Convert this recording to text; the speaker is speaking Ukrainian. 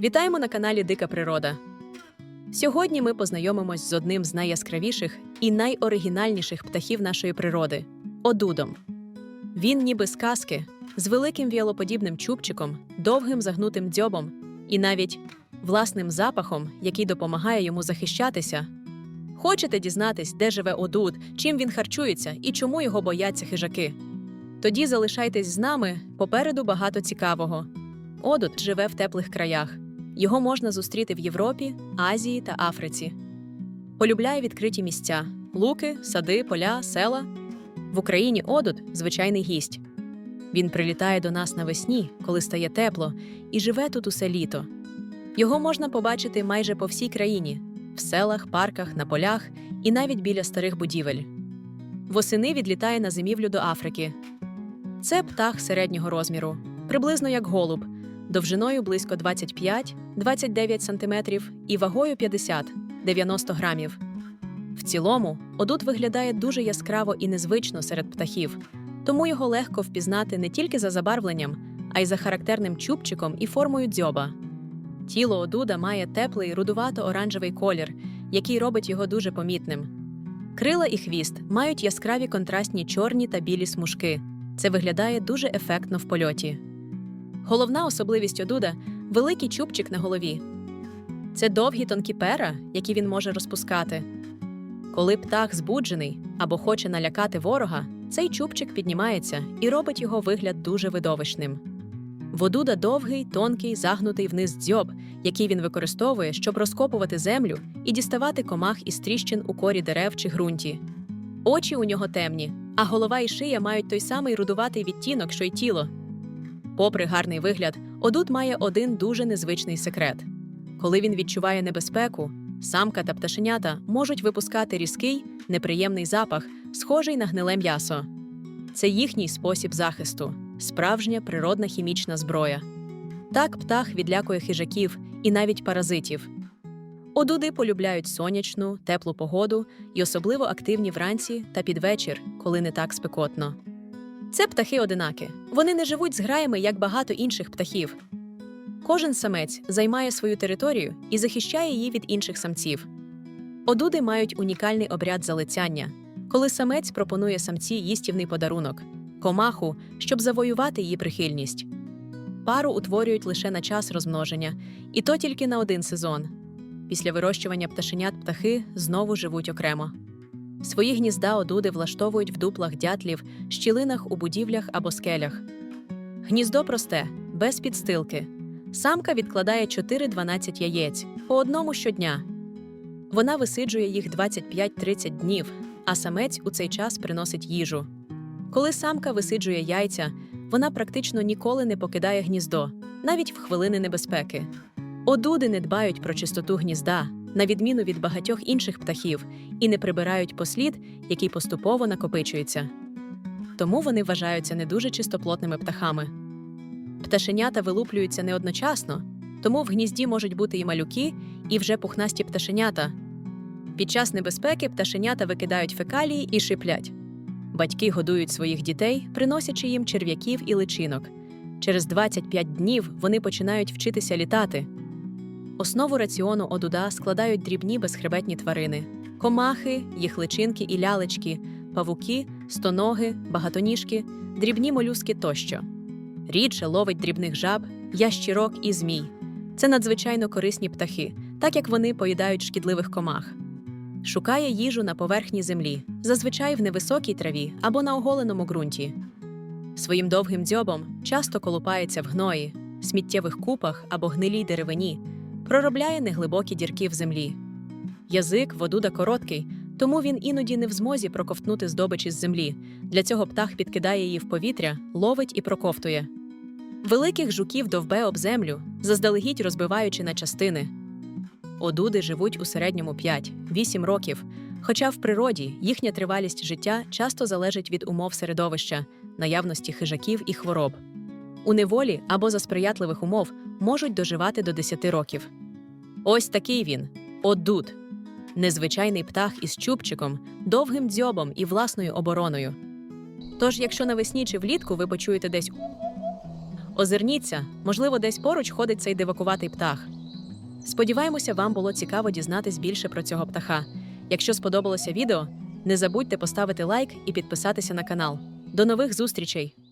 Вітаємо на каналі Дика Природа. Сьогодні ми познайомимось з одним з найяскравіших і найоригінальніших птахів нашої природи одудом. Він ніби з казки, з великим віолоподібним чубчиком, довгим загнутим дзьобом і навіть власним запахом, який допомагає йому захищатися. Хочете дізнатись, де живе одуд, чим він харчується і чому його бояться хижаки? Тоді залишайтесь з нами попереду багато цікавого. Одут живе в теплих краях. Його можна зустріти в Європі, Азії та Африці. Полюбляє відкриті місця: луки, сади, поля, села. В Україні одут звичайний гість. Він прилітає до нас навесні, коли стає тепло, і живе тут усе літо. Його можна побачити майже по всій країні в селах, парках, на полях і навіть біля старих будівель. Восени відлітає на зимівлю до Африки. Це птах середнього розміру, приблизно як голуб, довжиною близько 25-29 см і вагою 50-90 грамів. В цілому, одут виглядає дуже яскраво і незвично серед птахів, тому його легко впізнати не тільки за забарвленням, а й за характерним чубчиком і формою дзьоба. Тіло одуда має теплий рудувато-оранжевий колір, який робить його дуже помітним. Крила і хвіст мають яскраві контрастні чорні та білі смужки. Це виглядає дуже ефектно в польоті. Головна особливість одуда великий чубчик на голові. Це довгі тонкі пера, які він може розпускати. Коли птах збуджений або хоче налякати ворога, цей чубчик піднімається і робить його вигляд дуже видовищним. Водуда довгий, тонкий, загнутий вниз дзьоб, який він використовує, щоб розкопувати землю і діставати комах із тріщин у корі дерев чи ґрунті. Очі у нього темні, а голова і шия мають той самий рудуватий відтінок, що й тіло. Попри гарний вигляд, одут має один дуже незвичний секрет. Коли він відчуває небезпеку, самка та пташенята можуть випускати різкий, неприємний запах, схожий на гниле м'ясо. Це їхній спосіб захисту, справжня природна хімічна зброя. Так птах відлякує хижаків і навіть паразитів. Одуди полюбляють сонячну, теплу погоду і особливо активні вранці та під вечір, коли не так спекотно. Це птахи одинаки. Вони не живуть з граями, як багато інших птахів. Кожен самець займає свою територію і захищає її від інших самців. Одуди мають унікальний обряд залицяння, коли самець пропонує самці їстівний подарунок комаху, щоб завоювати її прихильність. Пару утворюють лише на час розмноження, і то тільки на один сезон. Після вирощування пташенят птахи знову живуть окремо. Свої гнізда одуди влаштовують в дуплах дятлів, щілинах у будівлях або скелях. Гніздо просте, без підстилки. Самка відкладає 4-12 яєць по одному щодня. Вона висиджує їх 25-30 днів, а самець у цей час приносить їжу. Коли самка висиджує яйця, вона практично ніколи не покидає гніздо, навіть в хвилини небезпеки. Одуди не дбають про чистоту гнізда, на відміну від багатьох інших птахів, і не прибирають послід, який поступово накопичується. Тому вони вважаються не дуже чистоплотними птахами. Пташенята вилуплюються не одночасно, тому в гнізді можуть бути і малюки, і вже пухнасті пташенята. Під час небезпеки пташенята викидають фекалії і шиплять. Батьки годують своїх дітей, приносячи їм черв'яків і личинок. Через 25 днів вони починають вчитися літати. Основу раціону одуда складають дрібні безхребетні тварини: комахи, їх личинки і лялечки, павуки, стоноги, багатоніжки, дрібні молюски тощо. Рідше ловить дрібних жаб, ящірок і змій. Це надзвичайно корисні птахи, так як вони поїдають шкідливих комах. Шукає їжу на поверхні землі, зазвичай в невисокій траві або на оголеному ґрунті. Своїм довгим дзьобом часто колупається в гної, сміттєвих купах або гнилій деревині, проробляє неглибокі дірки в землі. Язик водуда короткий, тому він іноді не в змозі проковтнути здобич із землі. Для цього птах підкидає її в повітря, ловить і проковтує. Великих жуків довбе об землю, заздалегідь розбиваючи на частини. Одуди живуть у середньому 5-8 років, хоча в природі їхня тривалість життя часто залежить від умов середовища, наявності хижаків і хвороб. У неволі або за сприятливих умов можуть доживати до 10 років. Ось такий він одуд. Незвичайний птах із чубчиком, довгим дзьобом і власною обороною. Тож, якщо навесні чи влітку ви почуєте десь Озирніться, можливо, десь поруч ходить цей дивакуватий птах. Сподіваємося, вам було цікаво дізнатись більше про цього птаха. Якщо сподобалося відео, не забудьте поставити лайк і підписатися на канал. До нових зустрічей!